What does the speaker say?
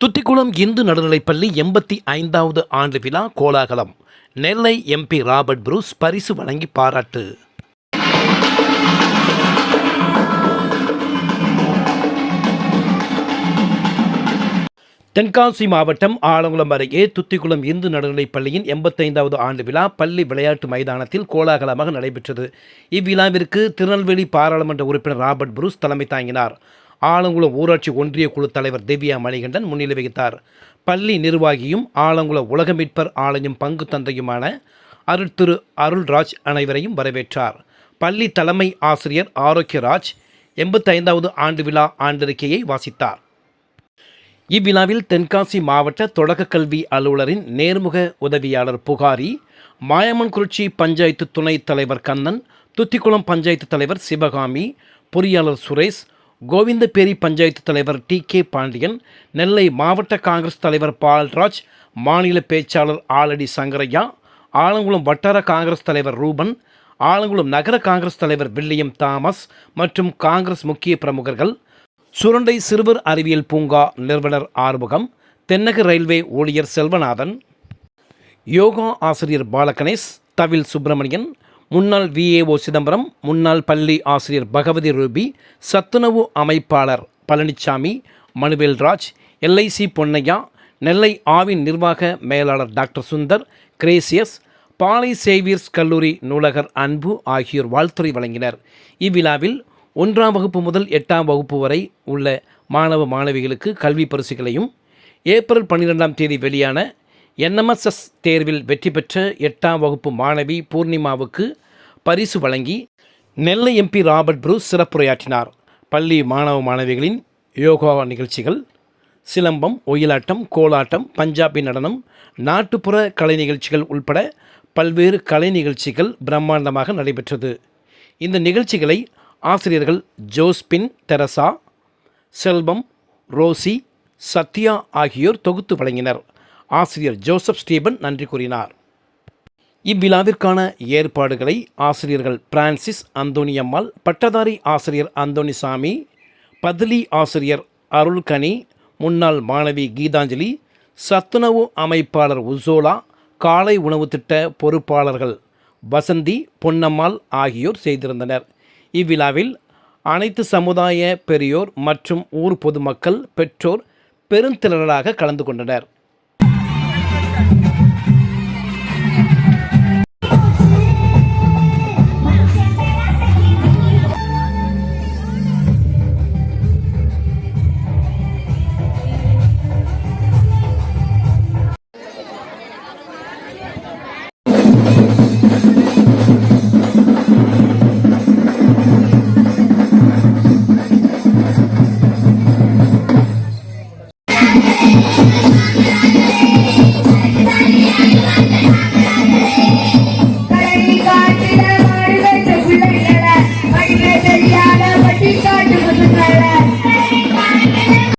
துத்திக்குளம் இந்து நடுநிலைப்பள்ளி எண்பத்தி ஐந்தாவது ஆண்டு விழா கோலாகலம். நெல்லை எம்பி ராபர்ட் புரூஸ் பரிசு வழங்கி பாராட்டு. தென்காசி மாவட்டம் ஆலங்குளம் அருகே துத்திக்குளம் இந்து நடுநிலைப் பள்ளியின் எண்பத்தைந்தாவது ஆண்டு விழா பள்ளி விளையாட்டு மைதானத்தில் கோலாகலமாக நடைபெற்றது. இவ்விழாவிற்கு திருநெல்வேலி பாராளுமன்ற உறுப்பினர் ராபர்ட் புரூஸ் தலைமை தாங்கினார். ஆலங்குளம் ஊராட்சி ஒன்றிய குழு தலைவர் திவ்யா மணிகண்டன் முன்னிலை வகித்தார். பள்ளி நிர்வாகியும் ஆலங்குளம் உலக மீட்பர் ஆலயம் பங்கு தந்தையுமான அருட்திரு அருள்ராஜ் அனைவரையும் வரவேற்றார். பள்ளி தலைமை ஆசிரியர் ஆரோக்கியராஜ் எண்பத்தைந்தாவது ஆண்டு விழா ஆண்டறிக்கையை வாசித்தார். இவ்விழாவில் தென்காசி மாவட்ட தொடக்கக் கல்வி அலுவலரின் நேர்முக உதவியாளர் புகாரி மாயமன்குறிச்சி பஞ்சாயத்து துணைத் தலைவர் கண்ணன் துத்திக்குளம் பஞ்சாயத்து தலைவர் சிவகாமி பொறியாளர் சுரேஷ் கோவிந்தபேரி பஞ்சாயத்து தலைவர் டி கே பாண்டியன் நெல்லை மாவட்ட காங்கிரஸ் தலைவர் பால்ராஜ் மாநில பேச்சாளர் ஆலடி சங்கரையா ஆலங்குளம் வட்டார காங்கிரஸ் தலைவர் ரூபன் ஆலங்குளம் நகர காங்கிரஸ் தலைவர் வில்லியம் தாமஸ் மற்றும் காங்கிரஸ் முக்கிய பிரமுகர்கள் சுரண்டை சிறுவர் அறிவியல் பூங்கா நிறுவனர் ஆறுமுகம் தென்னக ரயில்வே ஊழியர் செல்வநாதன் யோகா ஆசிரியர் பாலகணேஷ் தவில் சுப்பிரமணியன் முன்னாள் விஏஓ சிதம்பரம் முன்னாள் பள்ளி ஆசிரியர் பகவதி ரூபி சத்துணவு அமைப்பாளர் பழனிசாமி மனுவேல்ராஜ் எல்ஐசி பொன்னையா நெல்லை ஆவின் நிர்வாக மேலாளர் doctor Sundar Gracious Palai Xavier's கல்லூரி நூலகர் அன்பு ஆகியோர் வாழ்த்துரை வழங்கினர். இவ்விழாவில் ஒன்றாம் வகுப்பு முதல் எட்டாம் வகுப்பு வரை உள்ள மாணவ மாணவிகளுக்கு கல்வி பரிசுகளையும் ஏப்ரல் பன்னிரெண்டாம் தேதி வெளியான என்எம்எஸ்எஸ் தேர்வில் வெற்றி பெற்ற எட்டாம் வகுப்பு மாணவி பூர்ணிமாவுக்கு பரிசு வழங்கி நெல்லை எம்பி ராபர்ட் புரூஸ் சிறப்புரையாற்றினார். பள்ளி மாணவ மாணவிகளின் யோகா நிகழ்ச்சிகள் சிலம்பம் ஒயிலாட்டம் கோலாட்டம் பஞ்சாபி நடனம் நாட்டுப்புற கலை நிகழ்ச்சிகள் உள்பட பல்வேறு கலை நிகழ்ச்சிகள் பிரம்மாண்டமாக நடைபெற்றது. இந்த நிகழ்ச்சிகளை ஆசிரியர்கள் Josephine Teresa Selvam Rosy Sathya ஆகியோர் தொகுத்து வழங்கினர். ஆசிரியர் ஜோசப் ஸ்டீபன் நன்றி கூறினார். இவ்விழாவிற்கான ஏற்பாடுகளை ஆசிரியர்கள் பிரான்சிஸ் அந்தோனியம்மாள் பட்டதாரி ஆசிரியர் அந்தோனிசாமி பதலி ஆசிரியர் அருள்கனி முன்னாள் மாணவி கீதாஞ்சலி சத்துணவு அமைப்பாளர் உசோலா காலை உணவு திட்ட பொறுப்பாளர்கள் வசந்தி பொன்னம்மாள் ஆகியோர் செய்திருந்தனர். இவ்விழாவில் அனைத்து சமுதாய பெரியோர் மற்றும் ஊர் பொதுமக்கள் பெற்றோர் பெருந்திரளாக கலந்து கொண்டனர்.